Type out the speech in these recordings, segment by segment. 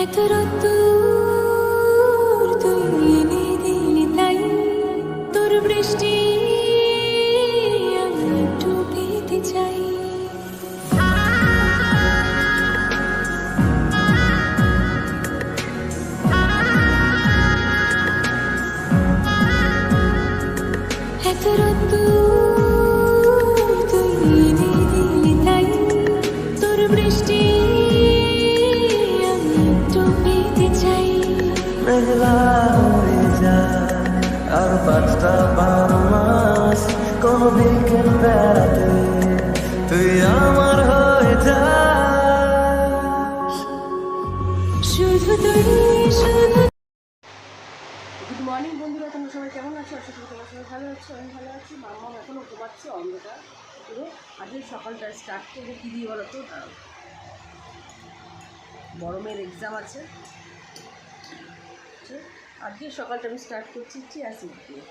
এত রোদ্দুর আছো আমি ভালো আছি। মামা এখন উঠতে পারছে অন্ধকার। পুরো আজকে সকালটা স্টার্ট করব, কী দিয়ে বলো তো। বড় মেয়ের এক্সাম আছে। আছে। আজকে সকালটা আমি স্টার্ট করছি চিয়া সিড দিয়ে।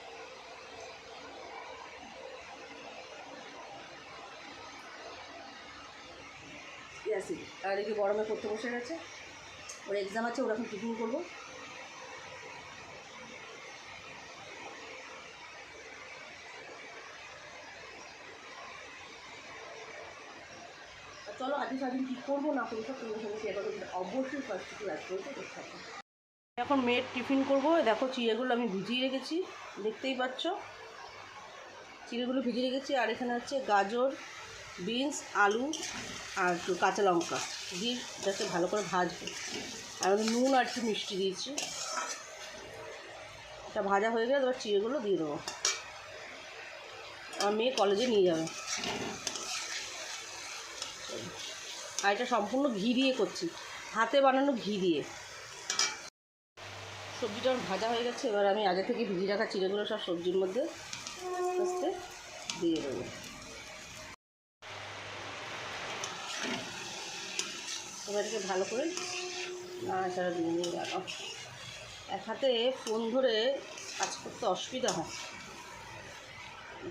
চিয়া সিড আর এদিকে বড় মেয়ে পড়তে বসে গেছে। ওর এক্সাম আছে, ওর এখন টিফিন করব। আর আজকে সারাদিন কী করব না করব সব তোমাদের সঙ্গে শেয়ার করব অবশ্যই ফার্স্ট দেখতে থাকো এখন মেয়ের টিফিন করব দেখো চিড়েগুলো আমি ভিজিয়ে রেখেছি, দেখতেই পাচ্ছ। চিড়েগুলো ভিজিয়ে রেখেছি, আর এখানে আছে গাজর, বিনস, আলু, আর একটু কাঁচা লঙ্কা, দিয়ে যাতে ভালো করে ভাজবো। আর নুন আর একটু মিষ্টি দিয়েছি। এটা ভাজা হয়ে গেলে এবার চিড়েগুলো দিয়ে দেবো। আমার মেয়ে কলেজে নিয়ে যাবে। আর এটা সম্পূর্ণ ঘি দিয়ে করছি। হাতে বানানো ঘি দিয়ে। সবজিটা ভাজা হয়ে গেছে, এবার আমি আগে থেকে ভিজিয়ে রাখা চিড়েগুলো সব সবজির মধ্যে আস্তে দিয়ে দেবো। এবার এটাকে ভালো করে নাড়াচাড়া দিয়ে নিয়ে গেল এক হাতে ফোন ধরে কাজ করতে অসুবিধা হয়।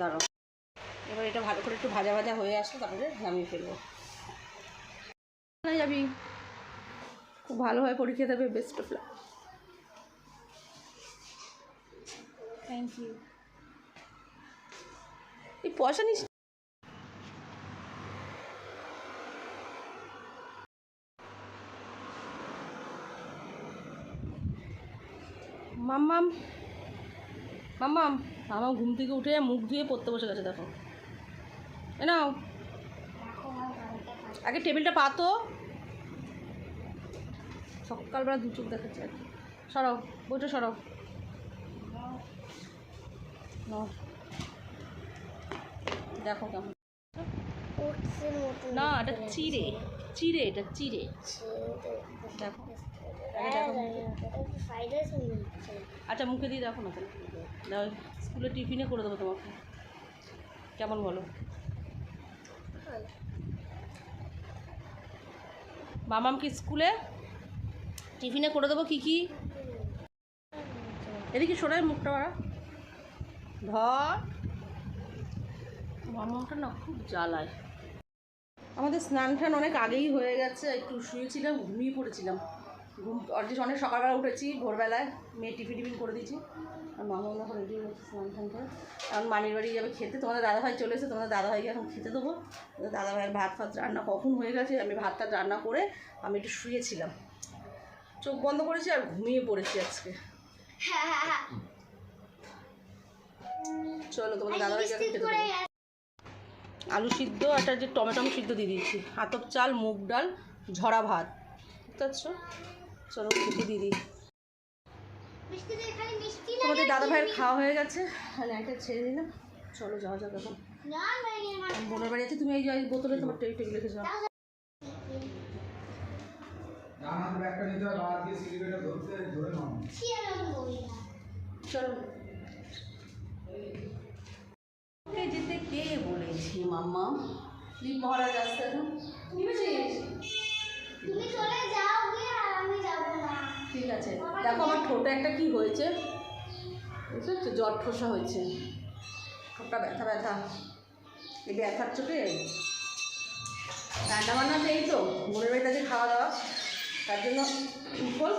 দাঁড়াও। এবার এটা ভালো করে একটু ভাজা ভাজা হয়ে আসলে তারপরে নামিয়ে ফেলব। যাবি খুব ভালোভাবে পরীক্ষা দেবে best of luck thank you এই পয়সা নিস মাম্মাম মাম্মাম মামা ঘুম থেকে উঠে মুখ ধুয়ে পড়তে বসে গেছে দেখো। এ নাও। আগে টেবিলটা পাতো। সকালবেলা দু চোখ দেখাচ্ছে আর কি। সরাও বইটা সরাও। দেখো কেমন। না এটা চিড়ে। চিড়ে এটা চিড়ে। দেখো। আচ্ছা মুখে দিয়ে দেখো না দাও স্কুলে টিফিনে করে দেবো তোমাকে। কেমন বলো? মামাম কি স্কুলে। টিফিনে করে দেবো কী কী। এদিকে সরাই মুখটা বাড়া। ধর। মামামটা না খুব জ্বালায়। আমাদের স্নান টান অনেক আগেই হয়ে গেছে, একটু শুয়েছিলাম, ঘুমিয়ে পড়েছিলাম। ঘুম অর্জিত অনেক সকালবেলা উঠেছি ভোরবেলায় মেয়ে টিফিন টিফিন করে দিয়েছি। আর মামা এখন রেডি হয়েছে স্নান টান করে। এখন মানির বাড়ি যাবে খেতে। তোমাদের দাদাভাই চলে এসে তোমাদের দাদাভাইকে এখন খেতে দেবো। দাদাভাইয়ের ভাত ফাত রান্না কখন হয়ে গেছে আমি ভাত টাত রান্না করে আমি একটু শুয়েছিলাম। চোখ বন্ধ করেছি আর ঘুমিয়ে পড়েছি আজকে। চলো তোমাদের দাদাভাইকে এখন খেতে দেবো। আলু সিদ্ধ একটা যে টমেটো সিদ্ধ দিয়ে দিয়েছি। আতপ চাল মুগ ডাল ঝরা ভাত। বুঝতে পারছ? চলো খেতে দিয়ে দিই। মিষ্টি তোমাদের দাদা ভাইয়ের খাওয়া হয়ে গেছে আর লাইটটা ছেড়ে দিলাম। চলো যাওয়া যাক এখন। বোনের বাড়ি আছে তুমি এই যে বোতলে তোমার টেবিল টেবিল রেখে যাও। চলো। যেতে কে বলেছি মাম্মা? তুই মহারাজ আসতে তুমি চলে যাও ঠিক আছে। দেখো আমার ঠোঁটে একটা কি হয়েছে? বুঝতে পারছ? জ্বর ঠোসা হয়েছে। ঠোঁটটা ব্যথা ব্যথা। এই ব্যথার চোখে রান্না বান্না নেই তো? বোনের বাড়িতে আছে খাওয়া দাওয়া। তার জন্য বল।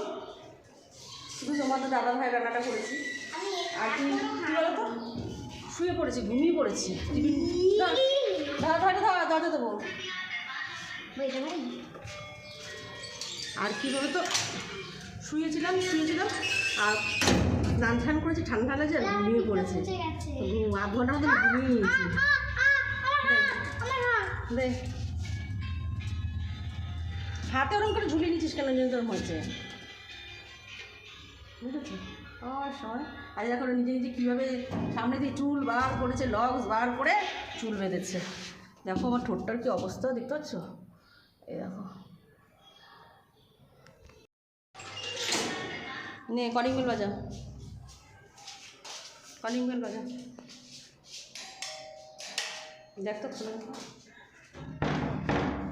শুধু তোমার তো দাদা ভাই রান্নাটা করেছি। আর কি কী বলতো? শুয়ে পড়েছি, ঘুমিয়ে পড়েছি। টিফিন দাদা ভাইটা দাদা দাদা দেবো। আর কী বলো তো শুয়েছিলাম শুয়েছিলাম আর স্নান টান করেছি ঠান্ডা লাগছে আর ঘুমিয়ে পড়েছে। আধ ঘণ্টা মতো ঘুমিয়ে নিয়েছি আ, হাত, ওরকম করে ঝুলিয়ে নিচ্ছিস কেন যেন তোর হয়েছে? বুঝেছি? আমার সময় আর দেখো ওরা নিজে নিজে কীভাবে সামনে দিয়ে চুল বার করেছে লগস বার করে চুল বেঁধেছে। দেখো আমার ঠোঁটটার কি অবস্থা দেখতে পাচ্ছ? এই দেখো। নে কলিং বেল বাজা। কলিং বেল বাজা। দেখ তো খুলে।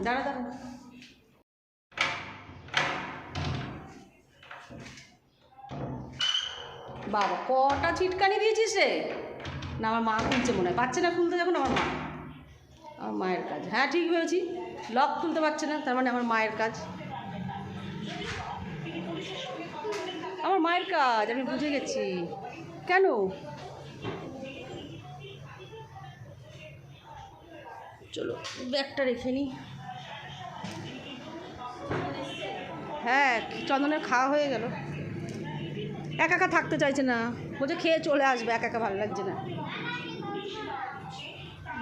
দাঁড়া দাঁড়া। বাবা, কটা চিটকানি দিয়েছিস রে। না, আমার মা খুলছে মনে হয়। পাচ্ছে না খুলতে যখন আমার মা। আমার মায়ের কাজ। হ্যাঁ ঠিক হয়েছি লক খুলতে পারছে না, তার মানে আমার মায়ের কাজ। মায়ের কাজ, আমি বুঝে গেছি। কেন? চলো, ব্যাগটা রেখে নিই হ্যাঁ চন্দনের খাওয়া হয়ে গেল। একা একা থাকতে চাইছে না। বলছে খেয়ে চলে আসবে, একা একা ভালো লাগছে না।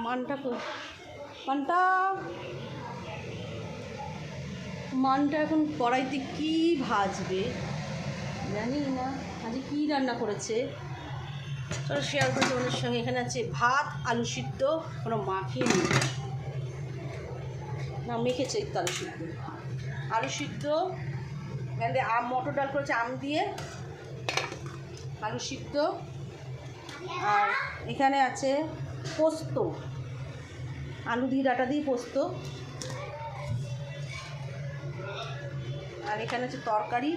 মানটা মানটা মানটা এখন কড়াইতে কি ভাজবে? জানি না। আজকে কী রান্না করেছে? চলো শেয়ার করছি ওনার সঙ্গে। এখানে আছে ভাত, আলু সিদ্ধ, কোনো মাখিয়ে নিই। না, মেখেছে একটু আলু সিদ্ধ। আলু সিদ্ধ এখানে আম, মটর ডাল করেছে আম দিয়ে। আলু সিদ্ধ। আর এখানে আছে পোস্ত। আলু দিয়ে, ডাটা দিয়ে পোস্ত। আর এখানে আছে তরকারি।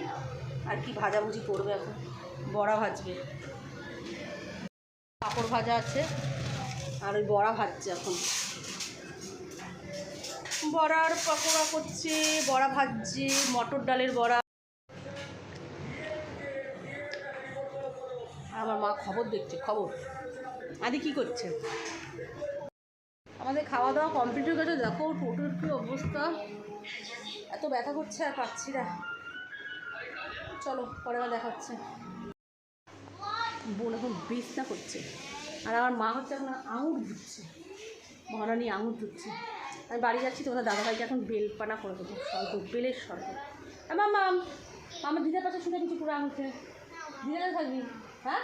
আর কি ভাজাভুজি করবে এখন? বড়া ভাজবে। পাঁপড় ভাজা আছে। আর ওই বড়া ভাজছে এখন। বড়ার পকোড়া করছে বড়া ভাজছে মটর ডালের বড়া। আমার মা খবর দেখছে খবর। আদি কি করছে? আমাদের খাওয়া দাওয়া কমপ্লিট হয়ে গেছে। দেখো টোটোর কি অবস্থা? এত ব্যথা করছে আর পাচ্ছি না। চলো পরে দেখা হচ্ছে বোন এখন বিছনা করছে। আর আমার মা হচ্ছে এখন আঙুর ধুচ্ছে। মহারানি আঙুর ধুচ্ছে। আমি বাড়ি যাচ্ছি তোমাদের দাদাভাইকে এখন বেলপানা করে দেবো শরবত বেলের শরবত আমার মাম আমার দিদার পাশে শুনে কিছু পুরো আঙুর খেয়ে থাকবি? হ্যাঁ?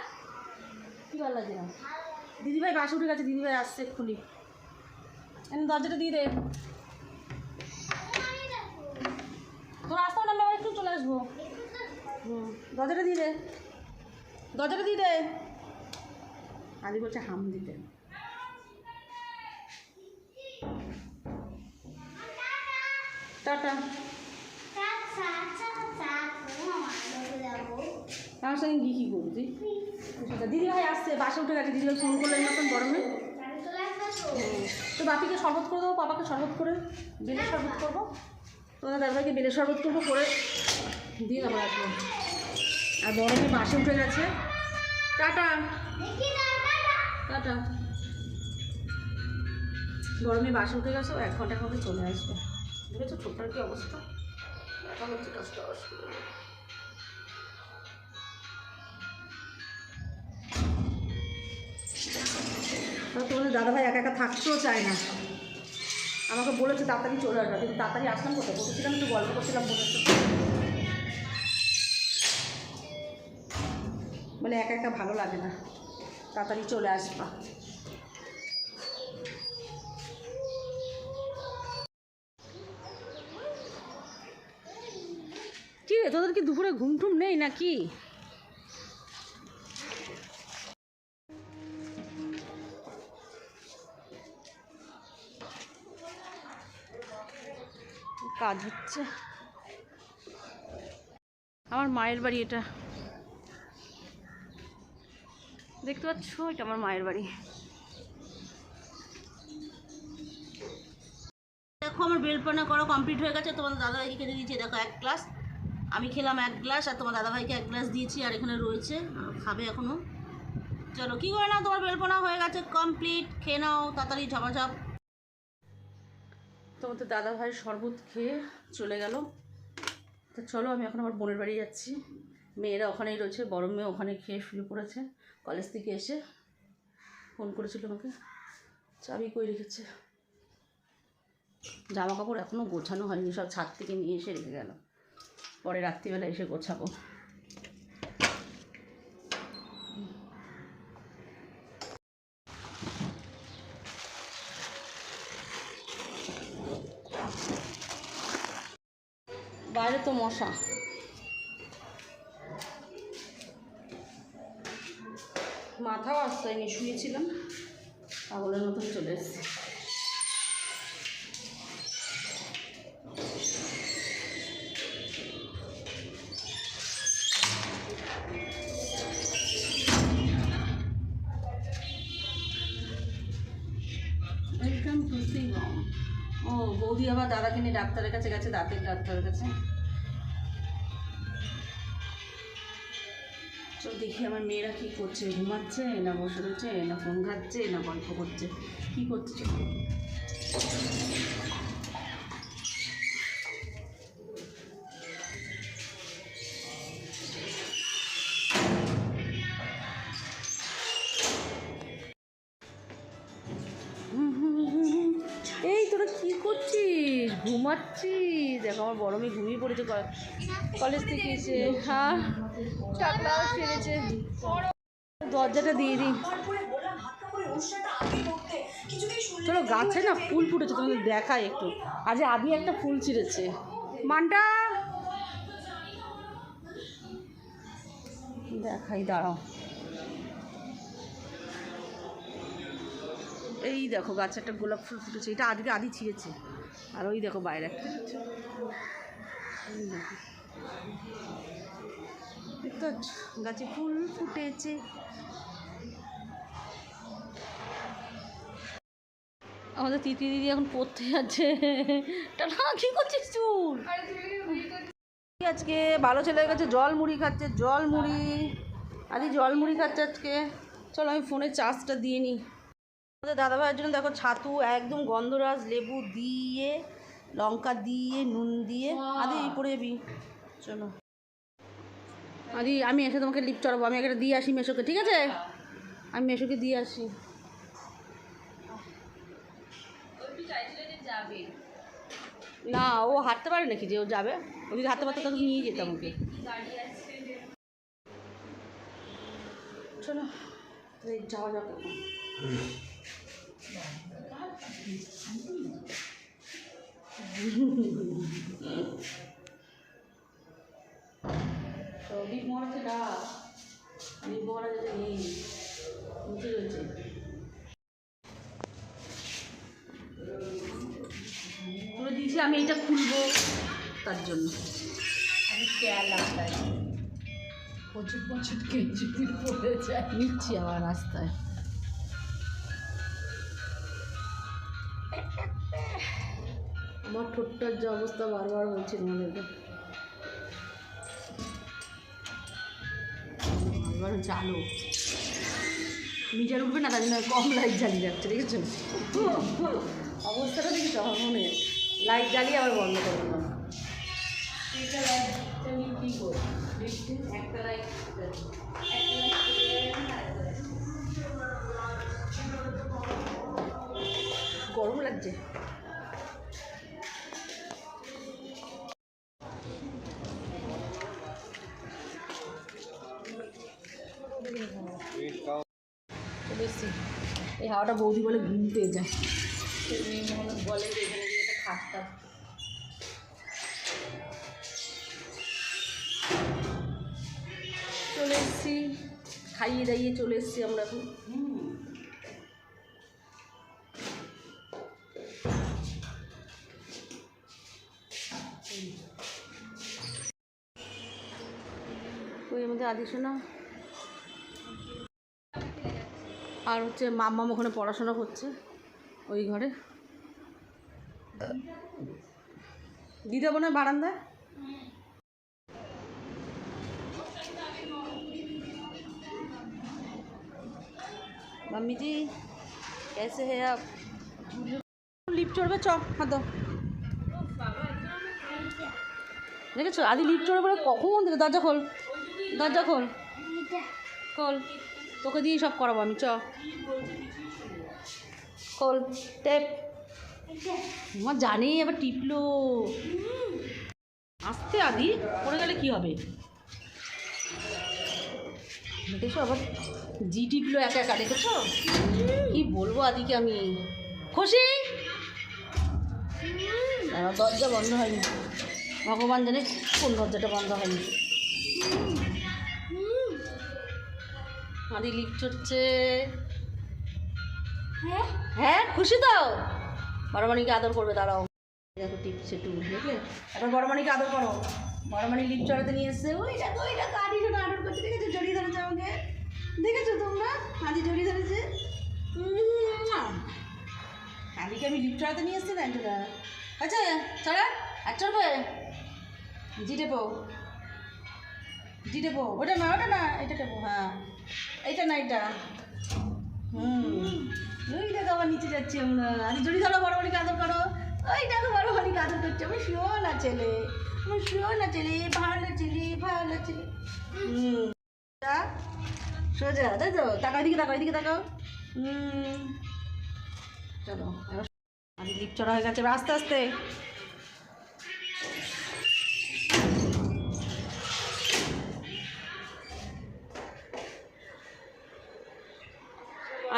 কী ভালো লাগছে না? দিদিভাই বাসে উঠে গেছে, দিদিভাই আসছে এক্ষুনি। এনে দরজাটা দিয়ে দে। তোর আসতেও না আমি একটু চলে আসব। দরজাটা দিয়ে দে। দরজাটা দিয়ে দে। আদি বলছে হাম দিতে। টাটা। আমার সঙ্গে গিয়ে কী করবি দিদি ভাই আসছে, বাসে উঠে গেছে। দিদি ভাই ফোন করলেন মতন গরমে। তো? বাপিকে শরবত করে দেবো বাবাকে শরবত করে। বেলের শরবত করব। তোমাদের দাদাভাইকে বেলের শরবত করব করে। দিয়ে তারপর আসব। আর গরমে বাসে উঠে গেছে। টাটা। টাটা। গরমে বাসে উঠে গেছে এক ঘণ্টার মধ্যে চলে আসবে। দেখেছ ছোটটার কি অবস্থা? কষ্ট তোমাদের দাদাভাই একা একা থাকতেও চায় না। আমাকে বলেছে তাড়াতাড়ি চলে আসবে কিন্তু তাড়াতাড়ি আসলাম কোথায়? বসেছিলাম একটু গল্প করছিলাম বোনের বলে একা একা ভালো লাগে না। তাড়াতাড়ি চলে আসবা। কি তোদের কি দুপুরে ঘুম টুম নেই নাকি? কাজ হচ্ছে। আমার মায়ের বাড়ি এটা। দেখতে পাচ্ছ? এটা আমার মায়ের বাড়ি। দেখো আমার বেলপানা করা কমপ্লিট হয়ে গেছে। তোমাদের দাদা এখানে দিয়েছি। দেখো এক গ্লাস আমি খেলাম এক গ্লাস আর তোমার দাদাভাইকে এক গ্লাস দিয়েছি আর এখানে রয়েছে। খাবে এখনও চলো কী করে না তোমার বেলপনা হয়ে গেছে কমপ্লিট খেয়ে নাও তাড়াতাড়ি ঝপাঝপ। তোমার তো দাদাভাই শরবত খেয়ে চলে গেল। তো চলো আমি এখন আমার বোনের বাড়ি যাচ্ছি। মেয়েরা ওখানেই রয়েছে বড় মেয়ে ওখানে খেয়ে শুয়ে পড়েছে। কলেজ থেকে এসে ফোন করেছিল আমাকে, চাবি কই রেখেছে? জামা কাপড় এখনও গোছানো হয়নি, সব ছাদ থেকে নিয়ে এসে রেখে গেল। পরে রাত্রিবেলা এসে গোছাবো। বাইরে তো মশা। আসতে হয়নি শুয়েছিলাম। পাগলের মতন চলে এসেছি। ও, বৌদি আবার দাদাকে নিয়ে ডাক্তারের কাছে গেছে, দাঁতের ডাক্তারের কাছে। দেখি আমার মেয়েরা কি করছে, ঘুমাচ্ছে, না বসে রয়েছে, না ফোন ঘাটছে, না গল্প করছে। কি করছে? তোরা কী করছিস? ঘুমাচ্ছিস? দেখো, আমার বড় মেয়ে ঘুমিয়ে পড়েছে কলেজ থেকে এসে। হ্যাঁ সেরেছে দরজাটা দিয়ে দিই। চলো, গাছে না ফুল ফুটেছে, তোমাদের দেখাই একটু। আজ আদি একটা ফুল ছিঁড়েছে। মানটা? দেখাই, দাঁড়াও। এই দেখো গাছে একটা গোলাপ ফুল ফুটেছে, এটা আজকে আদি ছিঁড়েছে। আর ওই দেখো বাইরে একটা দেখতে? গাছে ফুল ফুটেছে। আমাদের তিতি দিদি এখন পড়তে যাচ্ছে। টানা কি করছিস চুল? আজকে ভালো ছেলে হয়ে গেছে, জল মুড়ি খাচ্ছে, জল মুড়ি। আদি জল মুড়ি খাচ্ছে আজকে। চলো আমি ফোনে চার্জটা দিয়ে নিই। আমাদের দাদাভাইয়ের জন্য দেখো ছাতু একদম গন্ধরাজ লেবু দিয়ে লঙ্কা দিয়ে নুন দিয়ে। আদি পড়ে যাবি। চলো। আদি আমি এসে তোমাকে লিপ চড়াবো। আমি একটা দিয়ে আসি মেশোকে ঠিক আছে? আমি মেশোকে দিয়ে আসি। না ও হাঁটতে পারে নাকি যে ও যাবে? ও যদি হাঁটতে পারতো তাহলে নিয়ে যেতাম ওকে। চলো যাওয়া যাক এখন। তো দীপ মহারাজকে ডাক দীপ মহারাজ এটা নেই নিচে রয়েছে দিয়েছি আমি এইটা খুলবো তার জন্য। আমি খেয়াল রাস্তায় প্রচুর প্রচুর কেজি পড়ে যায়। নিচ্ছি আবার রাস্তায়। আমার ঠোঁটটার যে অবস্থা বারবার বলছি তোমাদেরকে এবার জালো মিটার উঠবে না তার জন্য কম লাইট জ্বালিয়ে যাচ্ছে দেখেছ অবস্থাটা দেখেছ আমার মনে লাইট জ্বালিয়ে আবার বন্ধ করে দিলাম। একটা লাইট গরম লাগছে। এই হাওয়াটা বৌদি বলে ঘুম পেয়ে যায়। বলে যে এখানে গিয়ে একটা খাটটা চলে এসছি, খাইয়ে দাইয়ে চলে এসছি আমরা এখন। ওই আমাদের আদিশোনা আর হচ্ছে মাম্মাম ওখানে পড়াশোনা করছে, ওই ঘরে। দিদা মনে বারান্দায়? মাম্মিজি जी कैसे हैं লিপ চড়বে, চ, হাত দেখেছ? আদি লিপ চড়বে কখন? দরজা খোল। দরজা খোল। খোল। তোকে দিয়েই সব করাবো আমি, চ। খোল, টেপ। আমার জানি এবার টিপলো। আসতে আদি, পড়ে গেলে কি হবে? দেখেছ আবার? জি টিপলো একা একা, দেখেছ? কি বলব আদিকে আমি? খুশি? দরজা বন্ধ হয়নি। ভগবান জানে কোন দরজাটা বন্ধ হয়নি। আদি লিফট হচ্ছে। হ্যাঁ? খুশি তো? বড়মানিকে আদর করবে দাঁড়াও। দেখো টিপছে টু দেখলে এবার বড়মানিকে আদর করো। বড়মানি লিপ চড়াতে নিয়ে এসছে। ওই দেখো ওই দেখো আদি শোনো আদর করছে। দেখেছ জড়িয়ে ধরেছে আমাকে। দেখেছ তোমরা? আদি জড়িয়ে ধরেছে। আদিকে আমি লিপ চড়াতে নিয়ে এসছি না এটা আচ্ছা চড়া আর চড়বে জি টেপো জি টেপো ওটা না ওটা না এটা টেপো হ্যাঁ। এইটা না এটা হুম। ওই দেখো আবার নিচে যাচ্ছি আমরা। আদি জড়ি ধরো, বড় বড়ি কাদর করো। ওই দেখো বড় বড়ি কাদর করছে। আমি শুয়েও না ছেলে আমি শুয়েও না ছেলে ভালো ছেলে ভালো ছেলে হুম। সোজা, তাই তো? তাকাই দিকে তাকাই দিকে তাকাও। হুম। চলো, এবার আদি লিপ চড়া হয়ে গেছে আস্তে আস্তে।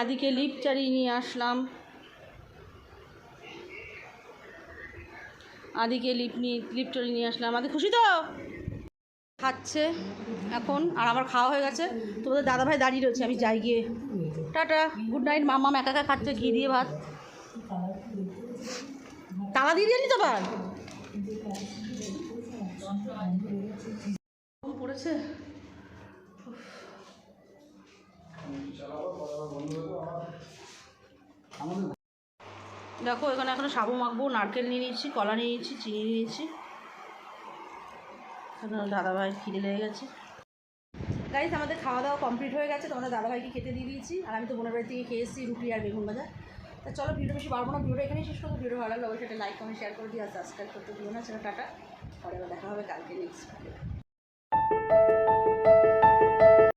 আদিকে লিপ চালিয়ে নিয়ে আসলাম। আদিকে লিপ নিয়ে লিপ চালিয়ে নিয়ে আসলাম। আদি, খুশি তো? খাচ্ছে এখন, আর আমার খাওয়া হয়ে গেছে। তোমাদের দাদাভাই দাঁড়িয়ে রয়েছে, আমি যাই গিয়ে। টাটা গুড নাইট মাম্মাম একা একা খাচ্ছে, ঘি দিয়ে ভাত। তালা দিয়ে দিলি তো আবার? গরম পড়েছে? দেখো, এখানে এখনও সাবু মাখবো, নারকেল নিয়ে নিয়েছি, কলা নিয়ে নিয়েছি, চিনি নিয়ে নিয়েছি। দাদাভাই খিদে লেগে গেছে। গাইজ আমাদের খাওয়া দাওয়া কমপ্লিট হয়ে গেছে, তোমাদের দাদাভাইকে খেতে দিয়ে দিয়েছি, আর আমি তো বোনের বাড়ি থেকে খেয়ে এসেছি, রুটি আর বেগুন ভাজা। তা চলো ভিডিও বেশি পারব না, ভিডিওটা এখানেই শেষ করব। ভিডিও ভালো লাগল অবশ্যই লাইক কমেন্ট শেয়ার করে দিও, আর সাবস্ক্রাইব করতে দিও না সেটা টাটা। পরে দেখা হবে কালকে নেক্সট ভিডিও